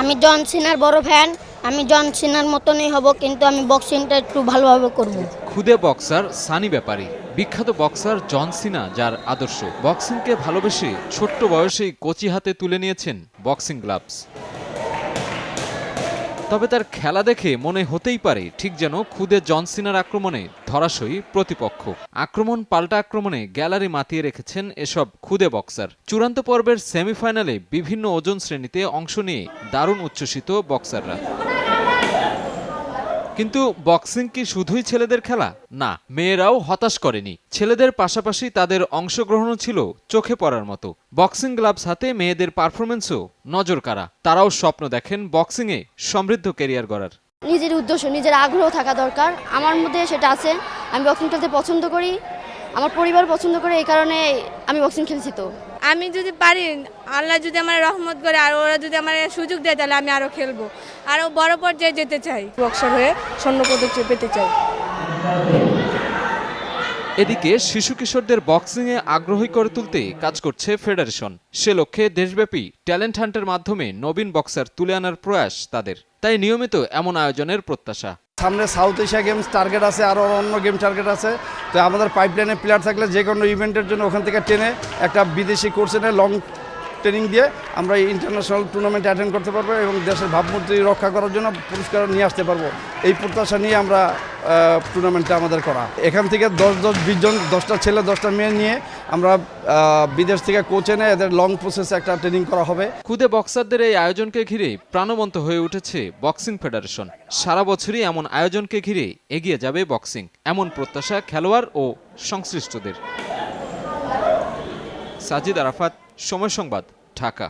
আমি জন সিনার বড় ফ্যান আমি জন সিনার মতনই হব, কিন্তু আমি বক্সিংটা একটু ভালোভাবে করব। খুদে বক্সার সানি ব্যাপারী, বিখ্যাত বক্সার জন সিনা যার আদর্শ। বক্সিংকে ভালোবেসে ছোট্ট বয়সেই কচি হাতে তুলে নিয়েছেন বক্সিং গ্লাভস তবে তার খেলা দেখে মনে হতেই পারে ঠিক যেন খুদে জনসিনার আক্রমণে ধরাশয়ী প্রতিপক্ষ। আক্রমণ পাল্টা আক্রমণে গ্যালারি মাতিয়ে রেখেছেন এসব খুদে বক্সার। চূড়ান্ত পর্বের সেমিফাইনালে বিভিন্ন ওজন শ্রেণীতে অংশ নিয়ে দারুণ উচ্ছ্বসিত বক্সাররা। কিন্তু বক্সিং কি শুধুই ছেলেদের খেলা? না, মেয়েরাও হতাশ করেনি। ছেলেদের পাশাপাশি তাদের অংশগ্রহণও ছিল চোখে পড়ার মতো। বক্সিং গ্লাভস হাতে মেয়েদের পারফরমেন্সও নজর কারা তারাও স্বপ্ন দেখেন বক্সিংয়ে সমৃদ্ধ ক্যারিয়ার গড়ার। নিজের উদ্দেশ্য, নিজের আগ্রহ থাকা দরকার। আমার মধ্যে সেটা আছে। আমি বক্সিং খেলতে পছন্দ করি। আমার পরিবার পছন্দ করে এই কারণে আমি বক্সিং খেলছি তো। আমি যদি পারি আল্লাহ যদি আমার রহমত করে আর ওরা যদি আমার সুযোগ দেয় তাহলে আমি আরও খেলব। আরও বড় পর্যায়ে যেতে চাই। বক্সার হয়ে স্বর্ণ পদক পেতে চাই। এদিকে শিশু কিশোরদের বক্সিংয়ে আগ্রহী করে তুলতে কাজ করছে ফেডারেশন সে লক্ষ্যে দেশব্যাপী ট্যালেন্ট হান্টের মাধ্যমে নবীন বক্সার তুলে আনার প্রয়াস তাদের। তাই নিয়মিত এমন আয়োজনের প্রত্যাশা। সামনে সাউথ এশিয়া গেমস টার্গেট আছে আরও অন্য গেম টার্গেট আছে। তো আমাদের পাইপলাইনে প্লেয়ার থাকলে যে কোনো ইভেন্টের জন্য ওখান থেকে টেনে একটা বিদেশি কোর্সে নিয়ে লং ট্রেনিং দিয়ে আমরা ইন্টারন্যাশনাল টুর্নামেন্ট অ্যাটেন্ড করতে পারব এবং দেশের ভাবমূর্তি রক্ষা করার জন্য পুরস্কার নিয়ে আসতে পারব। এই প্রত্যাশা নিয়ে আমরা টুর্নামেন্টটা আমাদের করা। এখান থেকে দশ দশ, বিশ জন, দশটা ছেলে, দশটা মেয়ে নিয়ে আমরা বিদেশ থেকে কোচ এনে এদের লং প্রসেসে একটা ট্রেনিং করা হবে। খুদে বক্সারদের এই আয়োজনকে ঘিরে প্রাণবন্ত হয়ে উঠেছে বক্সিং ফেডারেশন সারা বছরই এমন আয়োজনকে ঘিরে এগিয়ে যাবে বক্সিং এমন প্রত্যাশা খেলোয়াড় ও সংশ্লিষ্টদের। সাজিদ আরাফাত, সময় সংবাদ, ঢাকা।